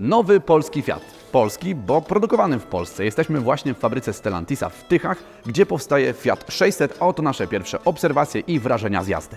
Nowy polski Fiat. Polski, bo produkowany w Polsce. Jesteśmy właśnie w fabryce Stellantisa w Tychach, gdzie powstaje Fiat 600. A oto nasze pierwsze obserwacje i wrażenia z jazdy.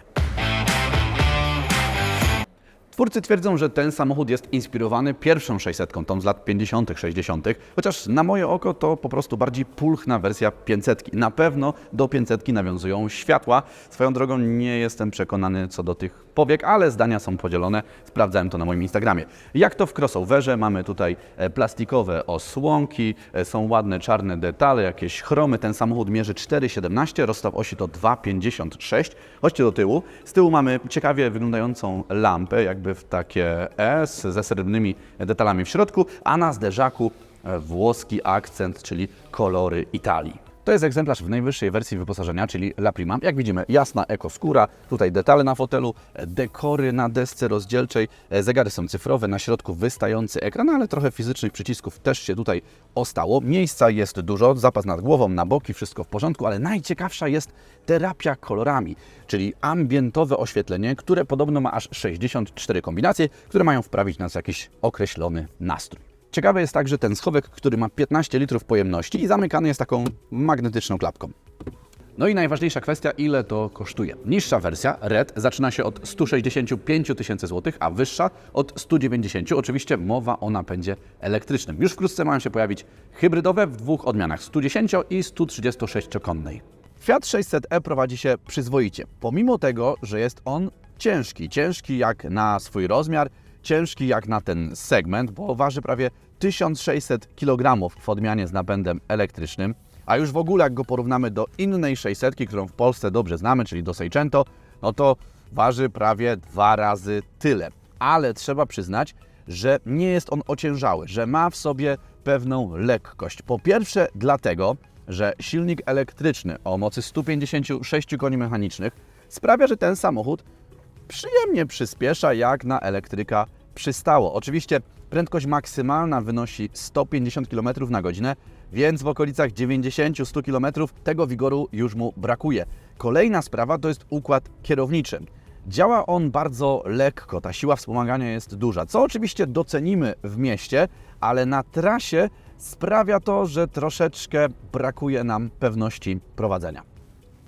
Twórcy twierdzą, że ten samochód jest inspirowany pierwszą 600, tą z lat 50., 60., chociaż na moje oko to po prostu bardziej pulchna wersja 500. Na pewno do 500 nawiązują światła. Swoją drogą nie jestem przekonany co do tych powiek, ale zdania są podzielone. Sprawdzałem to na moim Instagramie. Jak to w crossoverze, mamy tutaj e, plastikowe osłonki, e, są ładne czarne detale, jakieś chromy. Ten samochód mierzy 4,17, rozstaw osi to 2,56. Chodźcie do tyłu. Z tyłu mamy ciekawie wyglądającą lampę, jakby w takie S ze srebrnymi detalami w środku, a na zderzaku e, włoski akcent, czyli kolory Italii. To jest egzemplarz w najwyższej wersji wyposażenia, czyli La Prima. Jak widzimy, jasna ekoskóra, tutaj detale na fotelu, dekory na desce rozdzielczej, e, zegary są cyfrowe, na środku wystający ekran, ale trochę fizycznych przycisków też się tutaj ostało. Miejsca jest dużo, zapas nad głową, na boki, wszystko w porządku, ale najciekawsza jest terapia kolorami, czyli ambientowe oświetlenie, które podobno ma aż 64 kombinacje, które mają wprawić nas w jakiś określony nastrój. Ciekawe jest także ten schowek, który ma 15 litrów pojemności i zamykany jest taką magnetyczną klapką. No i najważniejsza kwestia, ile to kosztuje. Niższa wersja, Red, zaczyna się od 165 tysięcy złotych, a wyższa od 190. Oczywiście mowa o napędzie elektrycznym. Już wkrótce mają się pojawić hybrydowe w dwóch odmianach, 110 i 136-konnej. Fiat 600e prowadzi się przyzwoicie, pomimo tego, że jest on ciężki. Ciężki jak na swój rozmiar, ciężki jak na ten segment, bo waży prawie 1600 kg w odmianie z napędem elektrycznym. A już w ogóle jak go porównamy do innej 600, którą w Polsce dobrze znamy, czyli do Seicento, no to waży prawie dwa razy tyle. Ale trzeba przyznać, że nie jest on ociężały, że ma w sobie pewną lekkość. Po pierwsze dlatego, że silnik elektryczny o mocy 156 koni mechanicznych sprawia, że ten samochód przyjemnie przyspiesza jak na elektryka przystało. Oczywiście prędkość maksymalna wynosi 150 km na godzinę, więc w okolicach 90-100 km tego wigoru już mu brakuje. Kolejna sprawa to jest układ kierowniczy. Działa on bardzo lekko, ta siła wspomagania jest duża, co oczywiście docenimy w mieście, ale na trasie sprawia to, że troszeczkę brakuje nam pewności prowadzenia.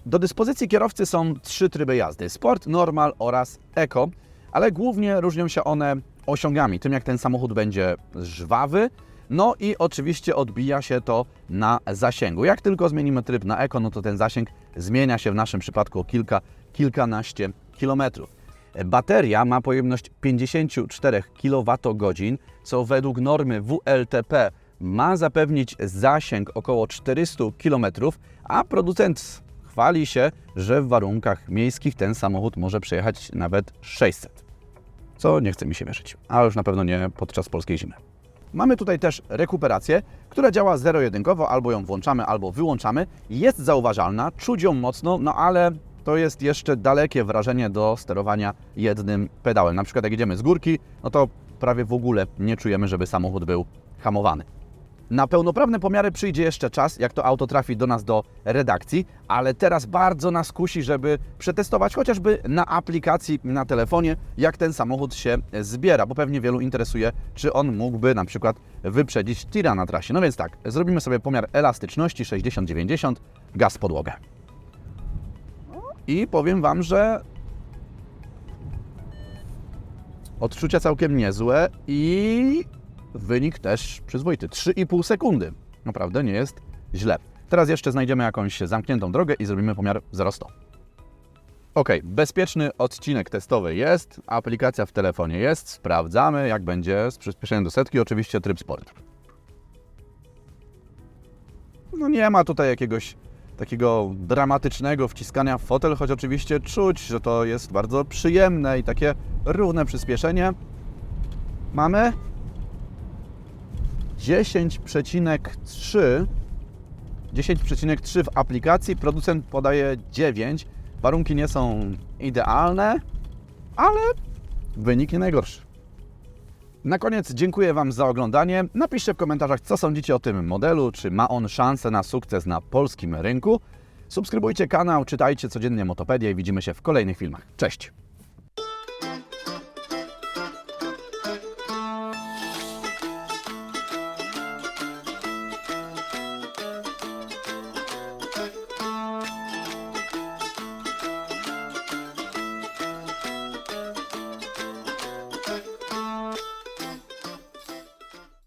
Do dyspozycji kierowcy są trzy tryby jazdy: Sport, Normal oraz Eco, ale głównie różnią się one osiągami, tym jak ten samochód będzie żwawy, no i oczywiście odbija się to na zasięgu. Jak tylko zmienimy tryb na Eco, no to ten zasięg zmienia się w naszym przypadku o kilka, kilkanaście kilometrów. Bateria ma pojemność 54 kWh, co według normy WLTP ma zapewnić zasięg około 400 km, a producent chwali się, że w warunkach miejskich ten samochód może przejechać nawet 600. Co nie chce mi się wierzyć, a już na pewno nie podczas polskiej zimy. Mamy tutaj też rekuperację, która działa zero-jedynkowo, albo ją włączamy, albo wyłączamy. Jest zauważalna, czuć ją mocno, no ale to jest jeszcze dalekie wrażenie do sterowania jednym pedałem. Na przykład jak jedziemy z górki, no to prawie w ogóle nie czujemy, żeby samochód był hamowany. Na pełnoprawne pomiary przyjdzie jeszcze czas, jak to auto trafi do nas do redakcji, ale teraz bardzo nas kusi, żeby przetestować chociażby na aplikacji na telefonie, jak ten samochód się zbiera, bo pewnie wielu interesuje, czy on mógłby na przykład wyprzedzić tira na trasie. No więc tak, zrobimy sobie pomiar elastyczności 60-90, gaz podłogę. I powiem Wam, że odczucia całkiem niezłe i wynik też przyzwoity. 3,5 sekundy. Naprawdę nie jest źle. Teraz jeszcze znajdziemy jakąś zamkniętą drogę i zrobimy pomiar 0-100. Ok, bezpieczny odcinek testowy jest, aplikacja w telefonie jest, sprawdzamy jak będzie z przyspieszeniem do setki, oczywiście tryb sport. No nie ma tutaj jakiegoś takiego dramatycznego wciskania w fotel, choć oczywiście czuć, że to jest bardzo przyjemne i takie równe przyspieszenie. Mamy 10,3 10,3 w aplikacji, producent podaje 9. Warunki nie są idealne, ale wynik nie najgorszy. Na koniec dziękuję Wam za oglądanie. Napiszcie w komentarzach, co sądzicie o tym modelu, czy ma on szansę na sukces na polskim rynku. Subskrybujcie kanał, czytajcie codziennie Motopedię i widzimy się w kolejnych filmach. Cześć!